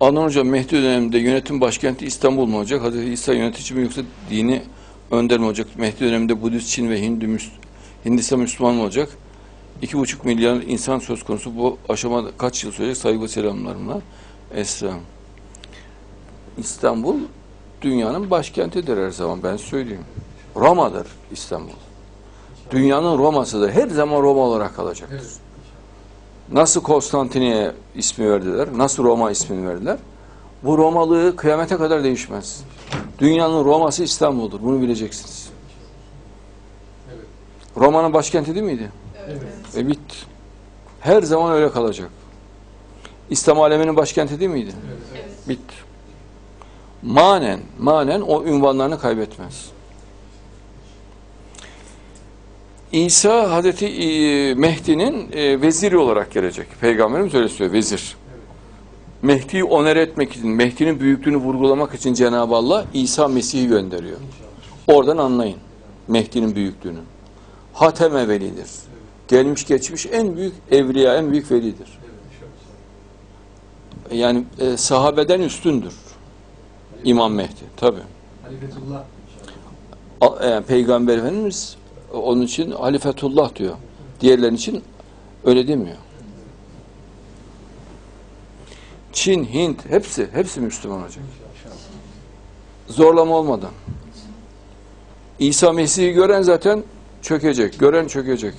Adnan Hocam Mehdi döneminde yönetim başkenti İstanbul mu olacak? Hazreti İsa yönetici mi yoksa dini önder mi olacak? Mehdi döneminde Budist, Çin ve Hindu, Müs- Hindistan Müslüman mı olacak? İki buçuk milyar insan söz konusu. Bu aşamada kaç yıl sürecek? Saygı selamlarımla. Esra. İstanbul dünyanın başkentidir her zaman ben söyleyeyim. Roma'dır İstanbul. Dünyanın Roma'sıdır. Her zaman Roma olarak kalacaktır. Nasıl Konstantiniye ismi verdiler, nasıl Roma ismini verdiler? Bu Romalığı kıyamete kadar değişmez. Dünyanın Roma'sı İstanbul'dur. Bunu bileceksiniz. Roma'nın başkenti değil miydi? Evet. E bitti. Her zaman öyle kalacak. İslam aleminin başkenti değil miydi? Bitti. Manen, manen o ünvanlarını kaybetmez. İsa Hazreti e, Mehdi'nin e, veziri olarak gelecek. Peygamberimiz öyle söylüyor, vezir. Mehdi'yi onere etmek için, Mehdi'nin büyüklüğünü vurgulamak için Cenab-ı Allah İsa Mesih'i gönderiyor. Oradan anlayın Mehdi'nin büyüklüğünü. Hatem velidir. Gelmiş geçmiş en büyük evliya, en büyük velidir. Yani e, sahabeden üstündür. İmam Mehdi tabi. Halifetullah. Peygamber Efendimiz onun için halifetullah diyor. Diğerlerinin için öyle demiyor. Çin, Hint hepsi hepsi Müslüman olacak. Zorlama olmadan. İsa Mesih'i gören zaten çökecek. Gören çökecek.